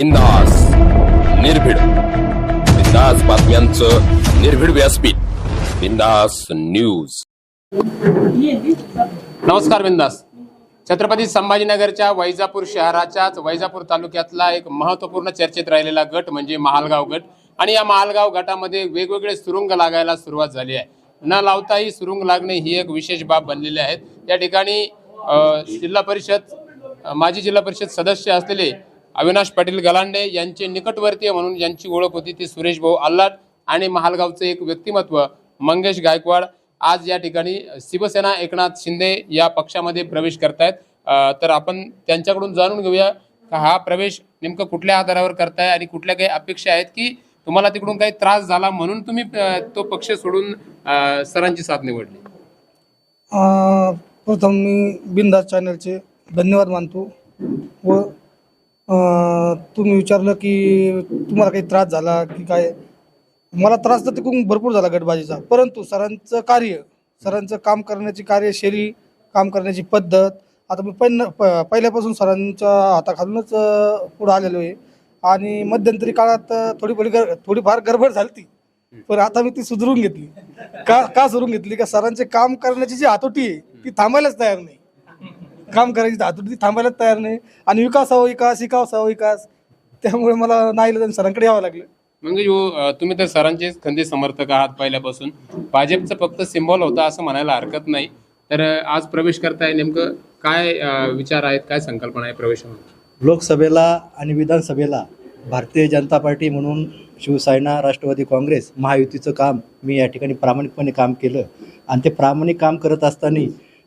बिंदास निर्भीड. बिंदास बातम्यांचं निर्भीड व्यासपीठ. बिंदास न्यूज. नमस्कार बिंदास. छत्रपती संभाजीनगरच्या वैजापूर शहराच्याच वैजापूर तालुक्यातला एक महत्त्वपूर्ण चर्चेत राहिलेला गट म्हणजे महालगाव गट. आणि या महालगाव गटामध्ये वेगवेगळे सुरुंग लागायला सुरुवात झाली आहे. न लावताही सुरुंग लागणे ही एक विशेष बाब बनलेली आहे. त्या ठिकाणी जिल्हा परिषद माजी जिल्हा परिषद सदस्य असलेले अविनाश पाटील गलांडे यांचे निकटवर्तीय म्हणून यांची ओळख होती ती सुरेश भाऊ आल्लाट आणि महालगावचे एक व्यक्तिमत्व मंगेश गायकवाड. आज या ठिकाणी शिवसेना एकनाथ शिंदे या पक्षामध्ये प्रवेश करतायत. तर आपण त्यांच्याकडून जाणून घेऊया का हा प्रवेश नेमकं कुठल्या आधारावर करताय आणि कुठल्या काही अपेक्षा आहेत की तुम्हाला तिकडून काही त्रास झाला म्हणून तुम्ही तो पक्ष सोडून सरांची साथ निवडली? प्रथम मी बिंदा चॅनलचे धन्यवाद मानतो व अं, तुम्ही विचारलं की तुम्हाला काही त्रास झाला की काय? मला त्रास तर तिकडून भरपूर झाला गटबाजीचा. परंतु सरांचं कार्य सरांचं काम करण्याची कार्यशैली काम करण्याची पद्धत आता मी पण प पहिल्यापासून सरांच्या हाताखालूनच अं, पुढं आलेलो आहे. आणि मध्यंतरी काळात अं, थोडी गर थोडीफार गडबड झाली ती पण आता मी ती सुधरून घेतली. का का सुधरून घेतली? का सरांचे काम करण्याची जी हातोटी आहे ती थांबायलाच तयार नाही. काम करायची हातोटी ती थांबायलाच तयार नाही. आणि विकास हवा विकास विकास हवा विकास. त्यामुळे मला नाही सरांकडे यावं लागलं. म्हणजे जो, अ, तुम्ही तर सरांचेच खंदे समर्थक आहात पहिल्यापासून. भाजपचं फक्त सिम्बॉल होता असं म्हणायला हरकत नाही. तर आज प्रवेश करताय नेमकं काय विचार आहेत काय संकल्पना आहे प्रवेशामध्ये लोकसभेला आणि विधानसभेला भारतीय जनता पार्टी म्हणून शिवसेना राष्ट्रवादी काँग्रेस महायुतीचं काम मी या ठिकाणी प्रामाणिकपणे काम केलं. आणि ते प्रामाणिक काम करत असताना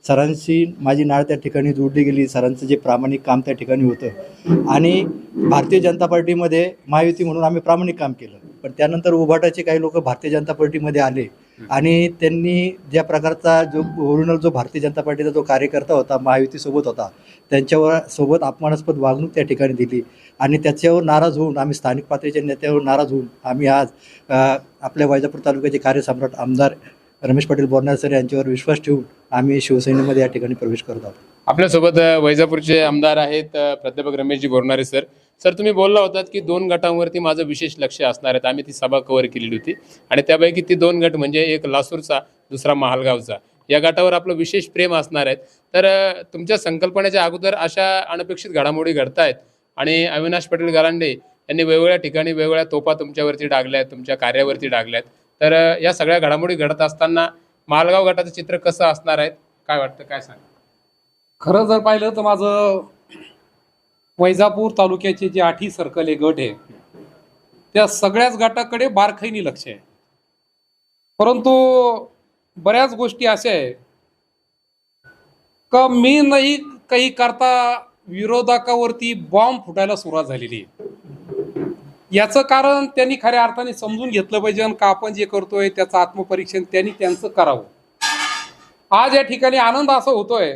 सरांशी माझी नाळ त्या ठिकाणी जोडली गेली सरांचं जे प्रामाणिक काम त्या ठिकाणी होतं. आणि भारतीय जनता पार्टीमध्ये महायुती म्हणून आम्ही प्रामाणिक काम केलं. पण त्यानंतर उभाटाचे काही लोक भारतीय जनता पार्टीमध्ये आले. आणि त्यांनी ज्या प्रकारचा जो ओरिजिनल जो भारतीय जनता पार्टीचा जो कार्यकर्ता होता महायुतीसोबत होता त्यांच्यावर सोबत अपमानास्पद वागणूक त्या ठिकाणी दिली. आणि त्याच्यावर नाराज होऊन आम्ही स्थानिक पातळीच्या नेत्यावर नाराज होऊन आम्ही आज आपल्या वैजापूर तालुक्याचे कार्यसम्राट आमदार रमेश पाटील बोरणार सर यांच्यावर विश्वास ठेवून आम्ही शिवसेनेमध्ये या ठिकाणी प्रवेश करत आहोत. आपल्यासोबत वैजापूरचे आमदार आहेत प्राध्यापक रमेशजी बोरणारे सर. सर तुम्ही बोलला होतात की दोन गटांवरती माझं विशेष लक्ष असणार आहेत आम्ही ती सभा कव्हर केलेली होती. आणि त्यापैकी ती दोन गट म्हणजे एक लासूरचा दुसरा महालगावचा. या गटावर आपलं विशेष प्रेम असणार आहेत. तर तुमच्या संकल्पनेच्या अगोदर अशा अनपेक्षित घडामोडी घडतायत आणि अविनाश पाटील गलांडे यांनी वेगवेगळ्या ठिकाणी वेगवेगळ्या तोफा तुमच्यावरती डागल्या आहेत तुमच्या कार्यावरती डागल्यात तर या सगळ्या घडामोडी घडत असताना मालगाव गटाचं चित्र कसं असणार आहे काय वाटतं? काय सांग खरं जर पाहिलं तर माझं वैजापूर तालुक्याचे जे आठी सर्कल हे गट आहे त्या सगळ्याच गटाकडे बारकाईने लक्ष आहे. परंतु बऱ्याच गोष्टी अशा आहे का मी नाही काही करता विरोधकावरती बॉम्ब फुटायला सुरुवात झालेली आहे. याचं कारण त्यांनी खऱ्या अर्थाने समजून घेतलं पाहिजे आणि का आपण जे करतोय त्याचं आत्मपरीक्षण त्यांनी त्यांचं करावं. आज या ठिकाणी आनंद असा होतोय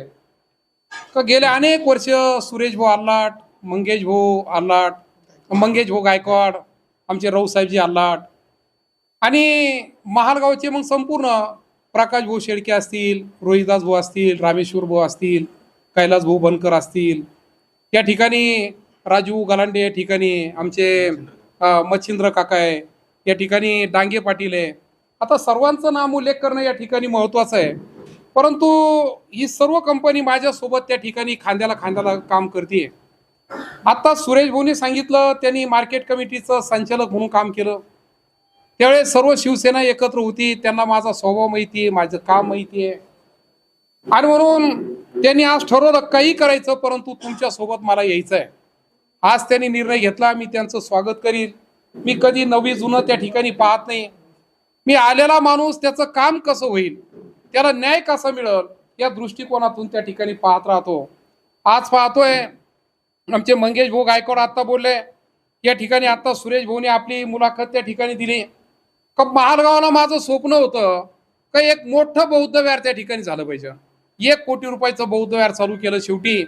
का गेले अनेक वर्ष सुरेश भाऊ आल्लाट मंगेश भाऊ आल्लाट मंगेश भाऊ गायकवाड आमचे राऊसाहेबजी आल्लाट आणि महालगावचे मग संपूर्ण प्रकाश भाऊ शेळके असतील रोहिदास भाऊ असतील रामेश्वर भाऊ असतील कैलास भाऊ बनकर असतील. या ठिकाणी राजू गलांडे या ठिकाणी आमचे मच्छिंद्र काका आहे. या ठिकाणी डांगे पाटील आहे. आता सर्वांचं नाम उल्लेख करणं या ठिकाणी महत्त्वाचं आहे. परंतु ही सर्व कंपनी माझ्यासोबत त्या ठिकाणी खांद्याला खांद्याला काम करते आता सुरेश भाऊने सांगितलं त्यांनी मार्केट कमिटीचं संचालक म्हणून काम केलं. त्यावेळेस सर्व शिवसेना एकत्र होती. त्यांना माझा स्वभाव माहिती आहे माझं काम माहिती आहे. आणि म्हणून त्यांनी आज ठरवलं काही करायचं परंतु तुमच्यासोबत मला यायचं आहे आज त्यांनी निर्णय घेतला मी त्यांचं स्वागत करील मी कधी नवी जुनं त्या ठिकाणी पाहत नाही. मी आलेला माणूस त्याचं काम कसं होईल? त्याला न्याय कसा मिळेल? या दृष्टिकोनातून त्या ठिकाणी पाहत राहतो. आज पाहतोय आमचे मंगेश भाऊ गायकवाड आत्ता बोलले. या ठिकाणी आत्ता सुरेश भाऊने आपली मुलाखत त्या ठिकाणी दिली. का महालगावला माझं स्वप्न होतं का एक मोठं बौद्ध विहार त्या ठिकाणी झालं पाहिजे? एक कोटी रुपयाचं बौद्ध विहार चालू केलं शेवटी.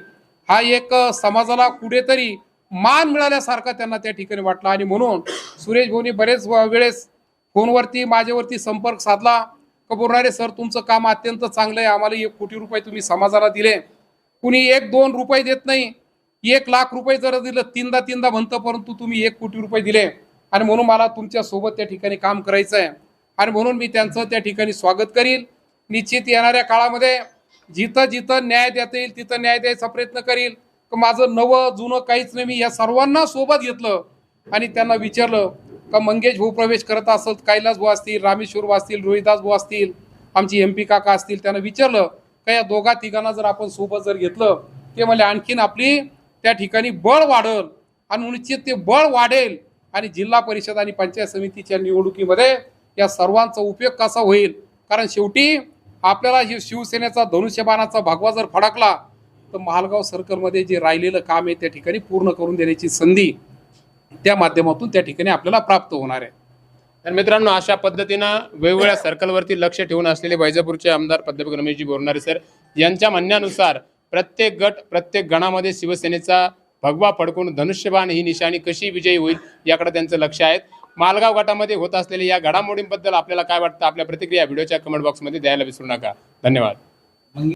हा एक समाजाला कुठेतरी मान मिळाल्यासारखा त्यांना त्या ठिकाणी वाटला. आणि म्हणून सुरेश भाऊनी बरेच वेळेस फोनवरती माझ्यावरती संपर्क साधला. का बोलणारे सर तुमचं काम अत्यंत चांगलं आहे. आम्हाला एक कोटी रुपये तुम्ही समाजाला दिले. कुणी एक दोन रुपये देत नाही. एक लाख रुपये जर दिलं तीनदा तीनदा म्हणतं परंतु तुम्ही एक कोटी रुपये दिले. आणि म्हणून मला तुमच्यासोबत त्या ठिकाणी काम करायचं आहे आणि म्हणून मी त्यांचं त्या ठिकाणी स्वागत करील. निश्चित येणाऱ्या काळामध्ये जिथं जिथं न्याय देता येईल तिथं न्याय द्यायचा प्रयत्न करील. माझं नवं जुनं काहीच नाही. मी या सर्वांना सोबत घेतलं आणि त्यांना विचारलं का मंगेश भाऊ प्रवेश करत असत कैलास भाऊ असतील रामेश्वर भाऊ असतील रोहिदास भाऊ असतील आमची एम पी काका असतील त्यांना विचारलं का या दोघा तिघांना जर आपण सोबत जर घेतलं ते म्हणजे आणखीन आपली त्या ठिकाणी बळ वाढल आणि निश्चित ते बळ वाढेल आणि जिल्हा परिषद आणि पंचायत समितीच्या निवडणुकीमध्ये या सर्वांचा उपयोग कसा होईल? कारण शेवटी आपल्याला शिवसेनेचा धनुष्यबाणाचा भगवा जर फडकला तर महालगाव सर्कलमध्ये जे राहिलेलं काम आहे त्या ठिकाणी पूर्ण करून देण्याची संधी त्या माध्यमातून त्या ठिकाणी आपल्याला प्राप्त होणार आहे. तर मित्रांनो अशा पद्धतीनं वेगवेगळ्या सर्कलवरती लक्ष ठेवून असलेले वैजापूरचे आमदार प्राध्यापक रमेशजी बोरणारे सर यांच्या म्हणण्यानुसार प्रत्येक गट प्रत्येक गणामध्ये शिवसेनेचा भगवा फडकून धनुष्यबाण ही निशाणी कशी विजयी होईल याकडे त्यांचं लक्ष आहे. मालगाव गटामध्ये होत असलेल्या या घडामोडींबद्दल आपल्याला काय वाटतं? आपल्या प्रतिक्रिया व्हिडिओच्या कमेंट बॉक्समध्ये द्यायला विसरू नका. धन्यवाद.